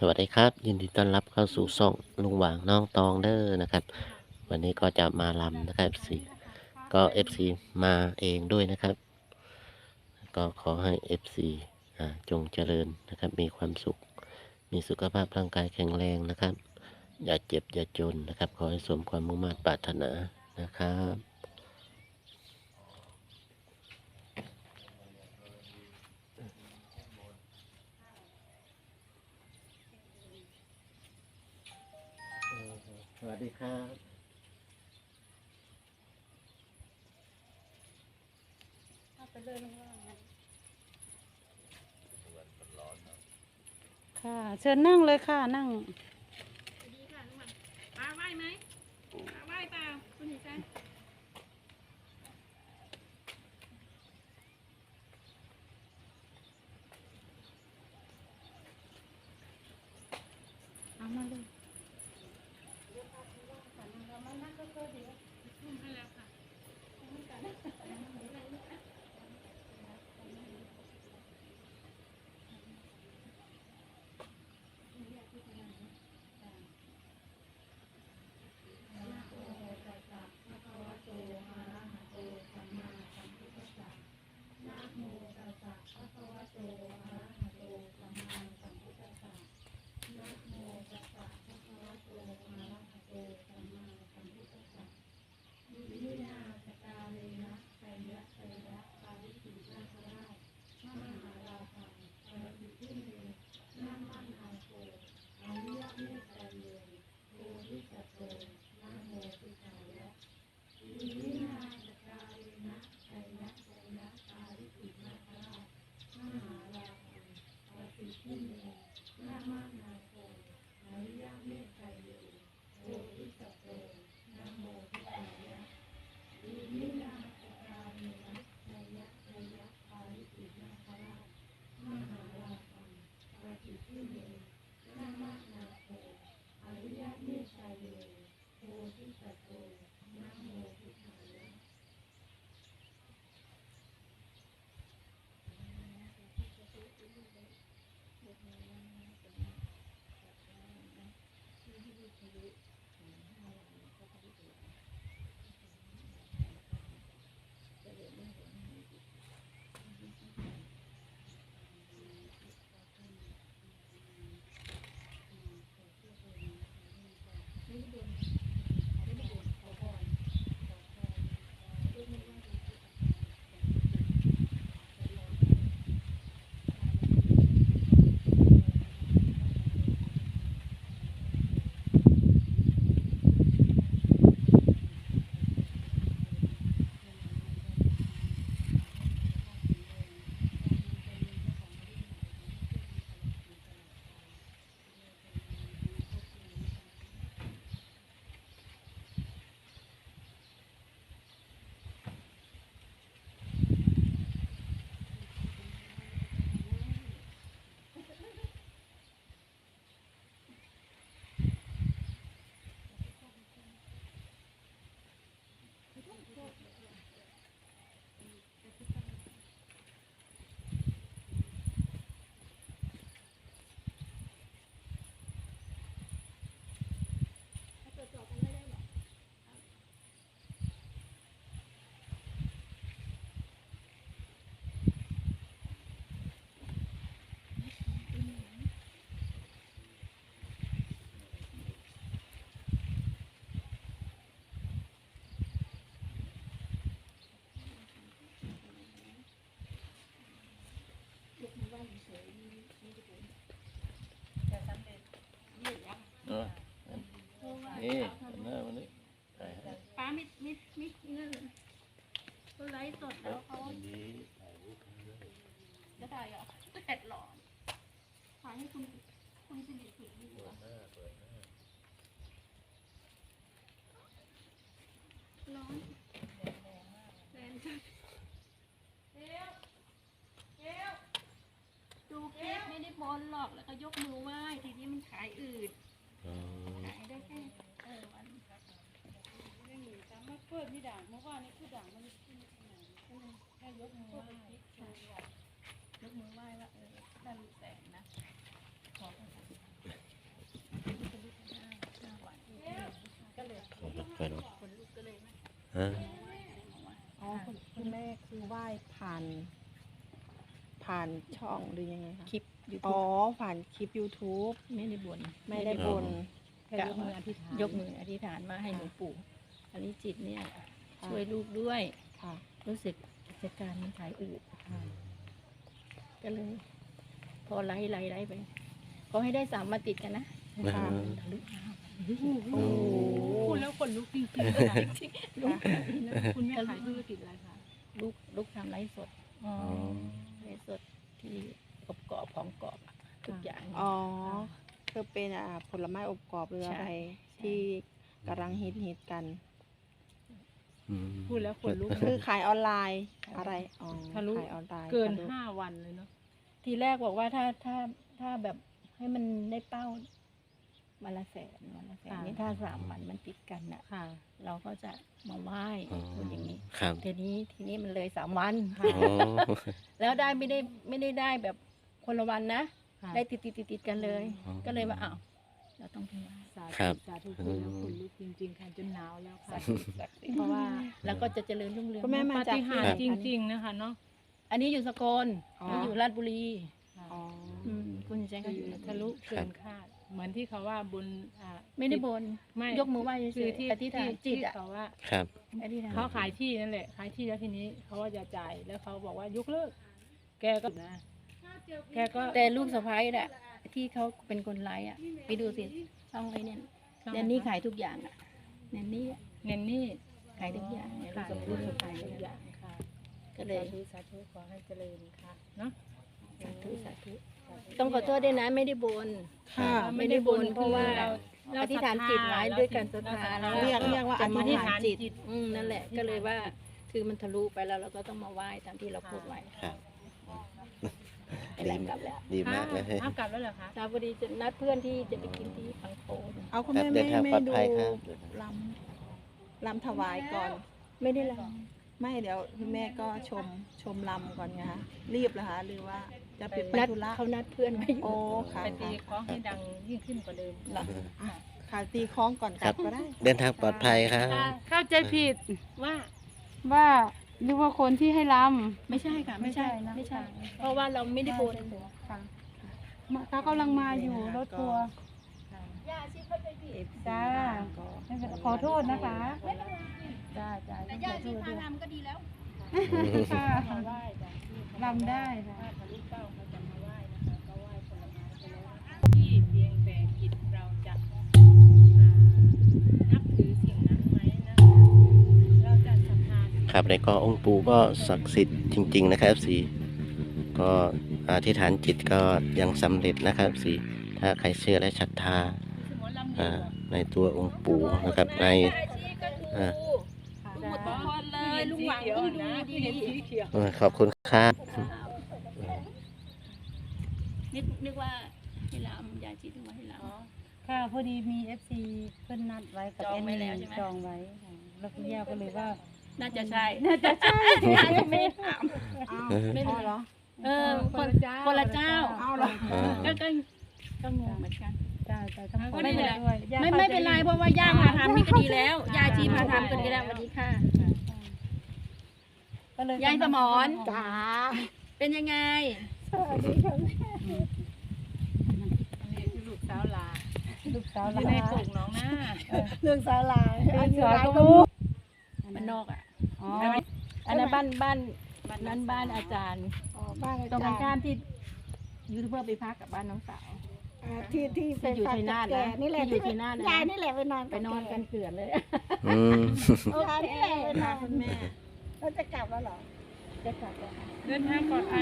สวัสดีครับ ยินดีต้อนรับเข้าสู่ช่องลุงหว่างน้องตองเด้อนะครับ วันนี้ก็จะมาลำนะครับ FC ก็ FC มาเองด้วยนะครับ ก็ขอให้ FC อ่าจงเจริญนะครับ มีความสุข มีสุขภาพร่างกายแข็งแรงนะครับ อย่าเจ็บอย่าจนนะครับ ขอให้สมความมุ่งมั่นปรารถนานะครับ ส วัสดีครับค่ะ เชิญนั่งเลยค่ะนั่ง บอลหรอกแล้วก็ยกมือไหว้ทีนี้มันขายอืดขายได้แค่เออวันไม่มีจำมาเปิดไม่ด่างเมื่อวานนี้คือด่างมันขึ้นไหนแค่ยกมือไหว้ค่ะยกมือไหว้ว่าเออด้ลูกแสนนะขอกันก็เลยของหลักไะคนลูกก็เลยฮะอ๋อคุณแม่คือไหว้ผ่าน ผ่านช่องหรือยังไงคะคลิป อ๋ทูอบผ่านคลิป YouTube ไม่ได้บนไม่ได้บนแค่ยกมืออธิษฐานยกมืออธิษฐานมาให้หลวงปู่อันนี้จิตเนี่ยค่ะช่วยลูกด้วยค่ะรู้สึกกิจการมันขายอืดก็เลยพอไล่ไล่ไล่ไปขอให้ได้สามมาติดกันนะค่ะทะลุห้าโอ้พูดแล้วขนลุกจริงๆเลยนะคุณแม่ขายธุรกิจอะไรคะลูกลูกทำไลฟ์สดอ๋ออ๋อไลฟ์สดที่อบ กรอบของกรอบอะทุกอย่าง อ๋อ คือเป็นอ่าผลไม้อบกรอบหรืออะไรที่กำลังฮิตฮิตกัน อืมพูดแล้วขนลุก คือขายออนไลน์อะไรอ๋อทะลุ ขายออนไลน์เกินทะลุห้าวันเลยเนาะทีแรกบอกว่าถ้าถ้าถ้าแบบให้มันได้เป้าวันละแสนวันละแสนนี่ถ้าสามวันมันติดกันน่ะ ค่ะ เราก็จะมาไหว้อ๋อพูดอย่างนี้ครับทีนี้ทีนี้มันเลยสามวันค่ะอ๋อ แล้วได้ไม่ได้ไม่ได้ได้แบบ คนละวันนะ ค่ะได้ติดติดติดติดกันเลย อ๋อ ก็เลยว่าอ้าวเราต้องไปไหว้สาครัธุบ สาธุพูดแล้วขนลุกจริงๆค่ะจนหนาวแล้วศัค่ะกดิ์สิทธิ์ศักดิ์สิทธิ์เพราะว่าแล้วก็จะเจริญรุ่งเรืองคุณแม่มาปาจากฏิหาริย์จที่ไหนริง ๆ นะคะเนาะ อันนี้อยู่สกลอ๋อนี่อยู่ราชบุรีอ๋อ อืมคุณแจ้งก็อยู่ทะลุเกินคาด เหมือนที่เขาว่าบุญอ่า ไม่ได้บนไม่ ยกมือไหว้เฉคือยที่ๆอธิษฐานที่จิตที่อะเขาว่า ครับ อธิษฐาน เขาขายที่นั่นแหละขายที่แล้วทีนี้เขาว่าจะจ่ายแล้วเขาบอกว่ายกเลิก แกก็นะ แกก็แต่ลูกสะพ้ายน่ะ ที่เขาเป็นคนไลฟ์อะ ไปดูสิช่องไอ้เนี่ยแนนนี่ขายทุกอย่างอะแนนนี่อะเนนนี่ขายทุกอย่างเนี่ยลูขากยสะลูพ้ายกลูกสะสะพ้าพ้ายยทุกอย่างค่ะ ก็เลยสาธุสาธุขอให้เจริญค่ะเนาะสาธุสาธุต้องขอโทษด้วยนะไม่ได้บนค่ะ ไม่ได้บนเพราะว่าเราอธิษฐานจิตไว้ด้วยการศรัทธาแล้วเรียกเรียกว่าจะมาอธิษฐานจิตอืมนั่นแหละก็เลยว่าคือมันทะลุไปแล้วเราก็ต้องมาไหว้ตามที่เราพูดไว้ ครับไปแล้วกลับแล้วดีมากเลยเอากลับแล้วเหรอคะตาพอดีจะนัดเพื่อนที่จะไปกินที่บางโพนเอาคุณครัแม่บไม่เดินทางไม่ปลอดดูภัยครับ ลำลำถวายก่อน ไม่ได้ลไม่เดี๋ยวคุณแม่ก็ชมชมลำก่อนไงคะรีบเหรอคะหรือว่าจะไปำไปนัดธุระเขานัดเพื่อนไว้อยู่โอ้ค่ะไปตีคล้องให้ดังยิ่งขึ้นกว่าเดิมเหรออะค่ะตีคล้องก่อนกลับก็ได้ เดินทางปลอดภัยครับ เข้าใจผิดว่าว่า นึกว่าคนที่ให้ลไม่ใช่ค่ะ ไม่ใช่ไม่ไม่ใช่ใช่นะเพราะว่าเราไม่ได้บนำค่ะเขากำลังมาอยู่รถทัวร์ย่าชีเข้าใจผิดจ้าไม่เป็นไรขอโทษนะคะจ้าจ้าแต่ย่าชีพาทำก็ดีแล้วค่ะมาไหว้จ้ะรำได้ค่ะ ทธาครับในก็องค์ปู่ก็ศักดิ์สิทธิ์จริง ๆ นะครับสีก็อธิษฐานจิตก็ยังสำเร็จนะครับสีถ้าใครเชื่อและศรัทธาหมอลำอ่าในตัวองค์ปู่นะครับในย่าชีก็ดูอ่าดูหมดทุกคนเลยลุงหวังก็ดูนะดีที่เห็นสีเขียวเออขอบคุณครับนึกนึกว่าให้ลำยาชีนึกว่าให้ลค่ะพอดีมีเอฟซีเพิ่นนัดไว้กับจองไว้แดแล้วใช่ไหมจองไว้ค่ะแล้วคุณย่าก็เลยว่าำ น่าจะใช่ น่าจะใช่ย่าจะไม่ได้ถามอ้าวเออไม่ได้เหรอเออคนคนละเจ้าเอาเหรออ่าก็ก็ก็งงเหมือนกัน จ้าจ้าต้องขอไม่เป็นไร ด้วยย่าไม่ข้าไม่ใจเป็นไรเพราะว่าย่าพาทำนี่ก็ดีแล้วยาชีพาทำก็ดีแล้วสวัสดีค่ะ ก็เลยยายสมร จ้าเป็นยังไงนี่คือลูกสาวลาลูกสาวอยู่หในลานโขงน้องหน้า เรื่องสาลายลูกสาวก็รู้รู้มันนอกอะ อ๋ออันนั้นบ้านบ้านบ้านนั้นบ้านอาจารย์อ๋อบ้านอาตรงจารกันข้ามย์ที่ยูทูบเบอร์ไปพักกับบ้านน้องสาว อ่าที่ที่ที่อยู่ไปชัยนาทแก่นะนี่แหละที่อยู่ชัยนาทนะ ยายนี่แหละไปนอนไปนอนกันเกลื่อนเลย อืมยายนี่แหละไปนอนคุณแม่เราจะกลับแล้วเหรอ จะกลับแล้วค่ะเดินทางปลอดภัย